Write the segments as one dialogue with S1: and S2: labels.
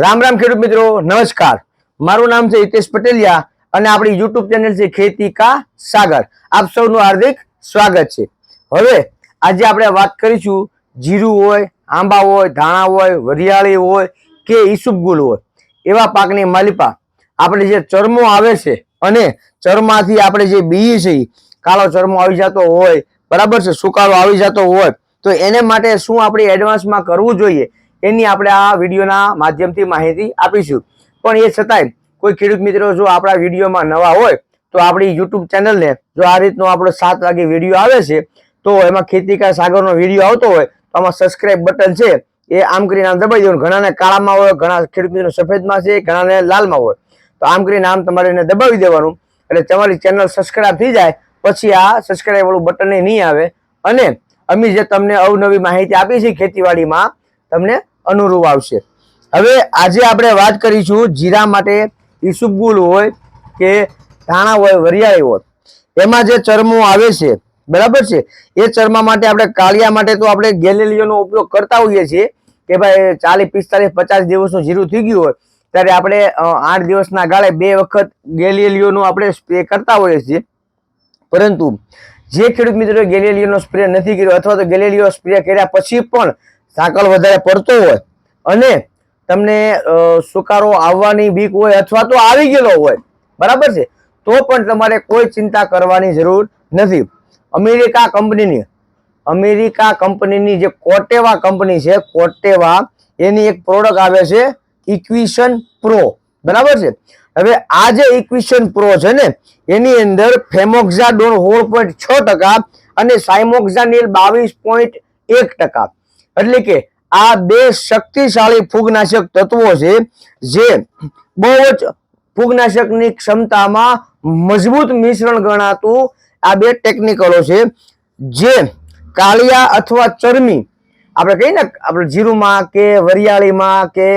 S1: રામ રામ ખેડૂત મિત્રો, નમસ્કાર. મારું નામ છે હિતેશ પટેલિયા અને આપણી યુટ્યુબ ચેનલ છે ખેતી કા સાગર. આપ સૌનું હાર્દિક સ્વાગત છે. હવે આજે આપણે વાત કરીશું, જીરું હોય, આંબા હોય, ધાણા હોય, વરિયાળી હોય કે ઈસુબગુલ હોય. એવા પાકની માલિપા આપણે જે ચરમો આવે છે અને ચરમાંથી આપણે જે બી છે કાળો ચરમો આવી જતો હોય, બરાબર છે, સુકાળો આવી જતો હોય, તો એને માટે શું આપણે એડવાન્સમાં કરવું જોઈએ? એની આપણે આ વિડીયોના માધ્યમથી માહિતી આપીશું. પણ એ છતાંય, કોઈ ખેડૂત મિત્રો જો આપણા વિડીયોમાં નવા હોય, તો આપણી યુટ્યુબ ચેનલને જો આ રીતનો આપણો સાત વાગે વીડિયો આવે છે, તો એમાં ખેતી કા સાગરનો વીડિયો આવતો હોય, તો આમાં સબસ્ક્રાઇબ બટન છે, એ આમ કરીને આમ દબાઈ દેવાનું. ઘણાને કાળામાં હોય, ઘણા ખેડૂત મિત્રો સફેદમાં છે, ઘણાને લાલમાં હોય. તો આમ કરીને આમ તમારે એને દબાવી દેવાનું. એટલે તમારી ચેનલ સબસ્ક્રાઇબ થઈ જાય, પછી આ સબસ્ક્રાઇબ વાળું બટન નહીં આવે. અને અમે જે તમને અવનવી માહિતી આપી છે ખેતીવાડીમાં, તમને અનુરૂપ આવશે. હવે આજે આપણે વાત કરીશું જીરા માટે ઈસુબગુલ હોય કે ધાણા હોય, વરિયાળી હોય. એમાં જે ચરમો આવે છે, બરાબર છે? એ ચરમા માટે આપણે કાળિયા માટે તો આપણે ગેલેલિયોનો ઉપયોગ કરતા હોઈએ છીએ કે ભાઈ ચાલીસ, પિસ્તાલીસ, પચાસ દિવસનું જીરું થઈ ગયું હોય, ત્યારે આપણે આઠ દિવસના ગાળે બે વખત ગેલેલિયોનો આપણે સ્પ્રે કરતા હોઈએ છીએ. પરંતુ જે ખેડૂત મિત્રોએ ગેલેલિયોનો સ્પ્રે નથી કર્યો અથવા તો ગેલેલિયો સ્પ્રે કર્યા પછી પણ સાંકળ વધારે પડતો હોય અને તમને સુકારો આવવાની બીક હોય અથવા તો આવી ગયેલો હોય, બરાબર છે? તો પણ તમારે કોઈ ચિંતા કરવાની જરૂર નથી. અમેરિકા કંપનીની અમેરિકા કંપનીની જે કોટેવા કંપની છે, કોટેવા, એની એક પ્રોડક્ટ આવે છે, ઇક્વિશન પ્રો, બરાબર છે? હવે આ જે ઇક્વિશન પ્રો છે ને, એની અંદર ફેમોક્ઝાડોન સોળ પોઈન્ટ છ ટકા અને સાયમોક્ઝાનિલ બાવીસ પોઈન્ટ એક ટકા. એટલે કે આ બે શક્તિશાળી ફૂગનાશક તત્વો છે, જે બહુ જ ફૂગનાશકની ક્ષમતામાં મજબૂત મિશ્રણ ગણાતું આ બે ટેકનિકલો છે, જે કાળિયા અથવા ચરમી, આપણે કહીએ ને, આપણે જીરુમાં કે વરિયાળીમાં કે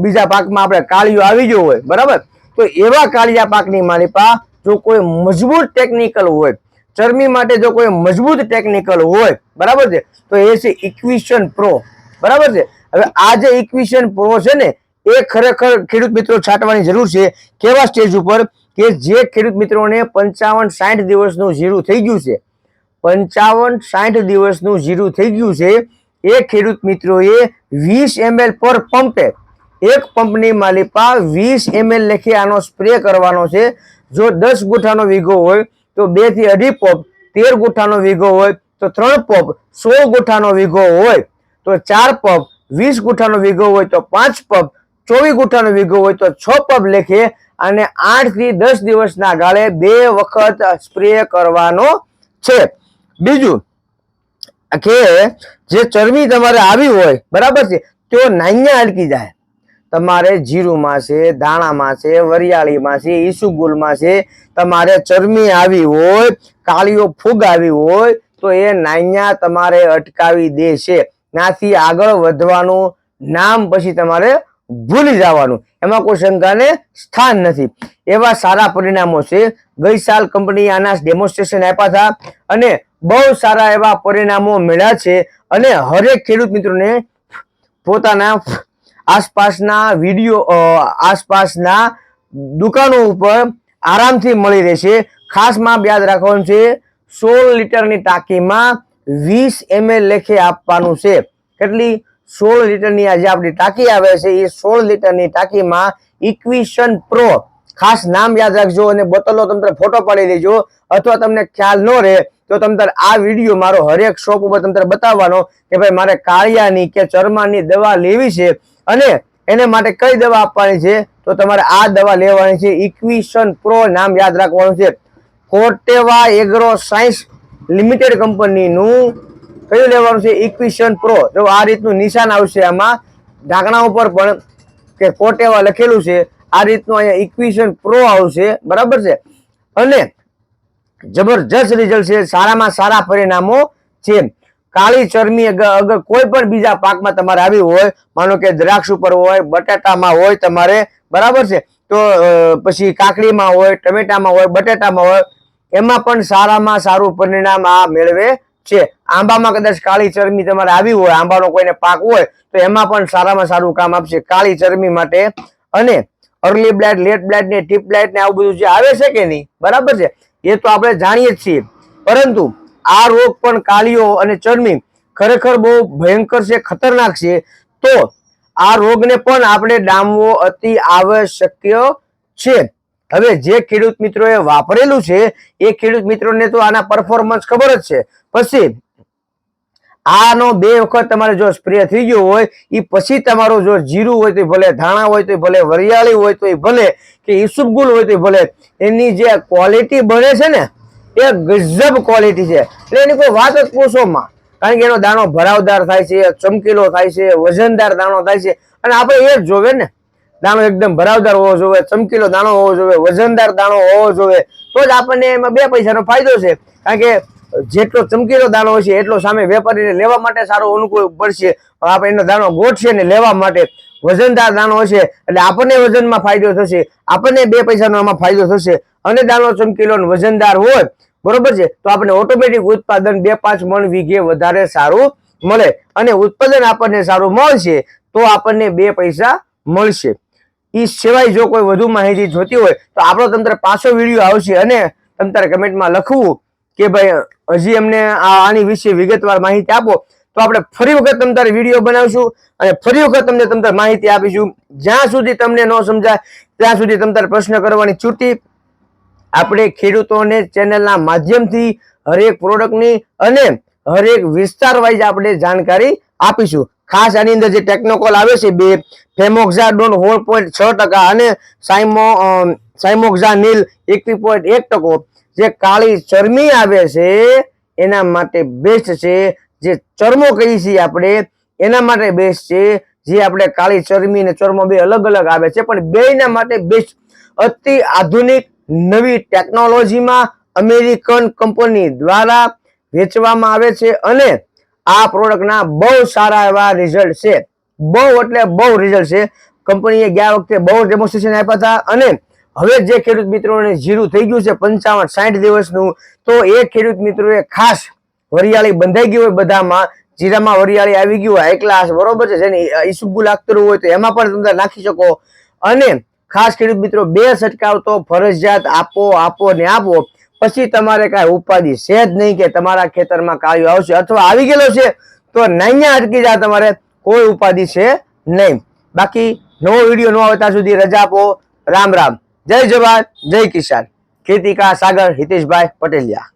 S1: બીજા પાકમાં આપણે કાળિયો આવી ગયો હોય, બરાબર? તો એવા કાળિયા પાકની માલિપા જો કોઈ મજબૂત ટેકનિકલ હોય ચરમી માટે જો કોઈ મજબૂત ટેકનિકલ હોય, બરાબર છે? તો એ છે ઇક્વિશન પ્રો બરાબર છે? હવે આ જે ઇક્વિશન પ્રો છે ને, એ ખરેખર ખેડૂત મિત્રો છાંટવાની જરૂર છે. કેવા સ્ટેજ ઉપર? કે જે ખેડૂત મિત્રોને પંચાવન સાઠ દિવસનું જીરું થઈ ગયું છે. પંચાવન સાઠ દિવસનું જીરું થઈ ગયું છે. એ ખેડૂત મિત્રોએ વીસ એમએલ પર પંપે. એક પંપની માલિપા વીસ એમએલ લખી આનો સ્પ્રે કરવાનો છે. જો દસ ગુઠાનો વીઘો હોય તો બેથી અઢી પોપ. તેર ગુઠાનો વીઘો હોય તો ત્રણ પોપ. સોળ ગુઠાનો વીઘો હોય તો ચાર પપ. વીસ ગુઠાનો વીઘો હોય તો પાંચ પબ ચોવીસ ગુઠાનો વીઘો હોય તો છ પબ લેખે અને આઠથી દસ દિવસના ગાળે બે વખત સ્પ્રે કરવાનો છે. બીજું, કે જે ચરબી તમારે આવી હોય, બરાબર છે તો નાન્યા અટકી જાય. તમારે જીરુમાં છે, દાણામાં છે, વરિયાળીમાં છે, ઈસુગુલમાં છે, તમારે ચરમી આવી હોય, કાળીઓ ફૂગ આવી હોય, તો એ નાન્યા તમારે અટકાવી દે છે નાથી આગળ વધવાનું નામ પછી તમારે ભૂલી જવાનું. એમાં કોઈ શંકાને સ્થાન નથી. એવા સારા પરિણામો છે. ગઈ સાલ કંપની આના ડેમોન્સ્ટ્રેશન આપ્યા હતા અને બહુ સારા એવા પરિણામો મળ્યા છે અને હરેક ખેડૂત મિત્રોને પોતાના આસપાસના વીડિયો આસપાસના દુકાનો ઉપર આરામથી મળી રહેશે. ખાસ માપ યાદ રાખવાનું છે, સોળ લીટરની ટાંકીમાં વીસ એમએલ લેખે આપવાનું છે. કેટલી? સોળ લીટરની આ જે આપણી ટાંકી આવે છે. એ સોળ લીટરની ટાંકીમાં ઇક્વિશન પ્રો ખાસ નામ યાદ રાખજો અને બોટલો તમને ફોટો પાડી દેજો. અથવા તમને ખ્યાલ ન રહે, તો તમને આ વીડિયો મારો હરેક શોપ ઉપર તમને બતાવવાનો કે ભાઈ મારે કાળિયાની કે ચરમાની દવા લેવી છે. અને એને માટે કઈ દવા આપવાની છે? તો તમારે આ દવા લેવાની છે ઇક્વિશન પ્રો નામ યાદ રાખવાનું છે. કોટેવા એગ્રો સાયન્સ લિમિટેડ કંપનીનું કયું લેવાનું છે? ઇક્વિશન પ્રો જો આ રીતનું નિશાન આવશે આમાં. ઢાંકણા ઉપર પણ કે કોટેવા લખેલું છે. આ રીતનું અહીંયા ઇક્વિશન પ્રો આવશે. બરાબર છે? અને જબરજસ્ત રિઝલ્ટ છે. સારામાં સારા પરિણામો છે. કાળી ચરમી અગર કોઈ પણ બીજા પાકમાં તમારે આવી હોય, માનો કે દ્રાક્ષ ઉપર હોય, બટાટામાં હોય તમારે, બરાબર છે? તો પછી કાકડીમાં હોય, ટમેટામાં હોય, બટેટામાં હોય, એમાં પણ સારામાં સારું પરિણામ આ મેળવે છે. આંબામાં કદાચ કાળી ચરમી તમારે આવી હોય, આંબાનો કોઈને પાક હોય, તો એમાં પણ સારામાં સારું કામ આપશે કાળી ચરમી માટે. અને અર્લી બ્લાઇટ લેટ બ્લાઇટ ને ટીપ બ્લાઇટ ને આવું બધું જે આવે છે કે નહીં, બરાબર છે? એ તો આપણે જાણીએ જ છીએ. પરંતુ આ રોગ પણ કાળીઓ અને ચરમી ખરેખર બહુ ભયંકર છે, ખતરનાક છે. તો આ રોગને પણ આપણે ડામવો અતિ આવશ્યક છે. હવે જે ખેડૂત મિત્રોએ વાપરેલું છે, એ ખેડૂત મિત્રોને તો આના પરફોર્મન્સ ખબર જ છે. પછી આનો બે વખત તમારે જો સ્પ્રે થઈ ગયો હોય એ પછી તમારો જો જીરું હોય તો ભલે ધાણા હોય તો ભલે વરિયાળી હોય તો ભલે કે ઈસુપગુલ હોય તો ભલે, એની જે ક્વોલિટી બને છે ને એ ગજબ ક્વોલિટી છે. એટલે એની કોઈ વાત જ પૂછોમાં કારણ કે એનો દાણો ભરાવદાર થાય છે, ચમકીલો થાય છે, વજનદાર દાણો થાય છે. અને આપણે એ જ જોવે ને. દાણો એકદમ ભરાવદાર હોવો જોઈએ ચમકીલો દાણો હોવો જોઈએ વજનદાર દાણો હોવો જોઈએ તો જ આપણને એમાં બે પૈસાનો ફાયદો છે. કારણ કે જેટલો ચમકીલો દાણો હોય છે એટલો સામે વેપારીને લેવા માટે સારો અનુકૂળ પડશે. આપણે એનો દાણો ગોઠશે ને લેવા માટે. વજનદાર દાણો હશે, એટલે આપણને વજનમાં ફાયદો થશે. આપણને બે પૈસાનો એમાં ફાયદો થશે. અને દાણો ચમકીલો વજનદાર હોય, બરોબર છે? તો આપણે ઓટોમેટિક ઉત્પાદન બે પાંચ મણ વીઘે વધારે સારું મળે અને ઉત્પાદન આપણને સારું મળશે તો આપણને બે પૈસા મળશે. એ સિવાય જો કોઈ વધુ માહિતી જોતી હોય, તો આપણો તંત્ર પાછો વીડિયો આવશે અને તમતારે કમેન્ટમાં લખવું કે ભાઈ, હજી અમને આની વિશે વિગતવાર માહિતી આપો. તો આપણે ફરી વખત તમતારે વીડિયો બનાવશું અને ફરી વખત તમને તમતારે માહિતી આપીશું. જ્યાં સુધી તમને ન સમજાય, ત્યાં સુધી તમતારે પ્રશ્ન કરવાની છૂટી આપણે ખેડૂતોને ચેનલના માધ્યમથી હરેક પ્રોડક્ટની અને હરેક વિસ્તાર વાઇઝ આપણે જાણકારી આપીશું. ખાસ આની અંદર જે ટેકનોકોલ આવે છે બે ફેમોક્ઝાડોન હોળ પોઈન્ટ છ ટકા અને સાઇમો સાઇમોક્ઝા નીલ એકવી પોઈન્ટ એક ટકો. જે કાળી ચરમી આવે છે, એના માટે બેસ્ટ છે. જે ચરમો કહીએ છીએ આપણે, એના માટે બેસ્ટ છે. જે આપણે કાળી ચરમી અને ચરમો બે અલગ અલગ આવે છે, પણ બેના માટે બેસ્ટ અતિ આધુનિક નવી ટેકનોલોજીમાં અમેરિકન કંપની દ્વારા વેચવામાં આવે છે અને આ પ્રોડક્ટના બહુ સારા એવા રિઝલ્ટ છે. બહુ એટલે બહુ રિઝલ્ટ છે. કંપનીએ ગયા વખતે બહુ ડેમોન્સ્ટ્રેશન આપ્યા હતા અને હવે જે ખેડૂત મિત્રોને જીરું થઈ ગયું છે પંચાવન સાઠ દિવસનું, તો એ ખેડૂત મિત્રોએ ખાસ વરિયાળી બંધાઈ ગઈ હોય બધામાં, જીરામાં વરિયાળી આવી ગયું હોય એકલા બરોબર છે, જેને ઈસુગુ લાગતું હોય તો એમાં પણ તમે નાખી શકો. અને ખાસ ખેડૂત મિત્રો, બે છંટકાવ તો ફરજિયાત આપો આપો ને આપો. પછી તમારે કાંઈ ઉપાધિ છે જ નહીં કે તમારા ખેતરમાં કાળિયો આવશે અથવા આવી ગયેલો છે, તો નાન્યા અટકી જાય તમારે કોઈ ઉપાધિ છે નહીં. બાકી નવો વીડિયો ન આવે ત્યાં સુધી રજા આપો. રામ રામ. જય જવાન, જય કિસાન. ખેતી કા સાગર, હિતેશભાઈ પટેલિયા.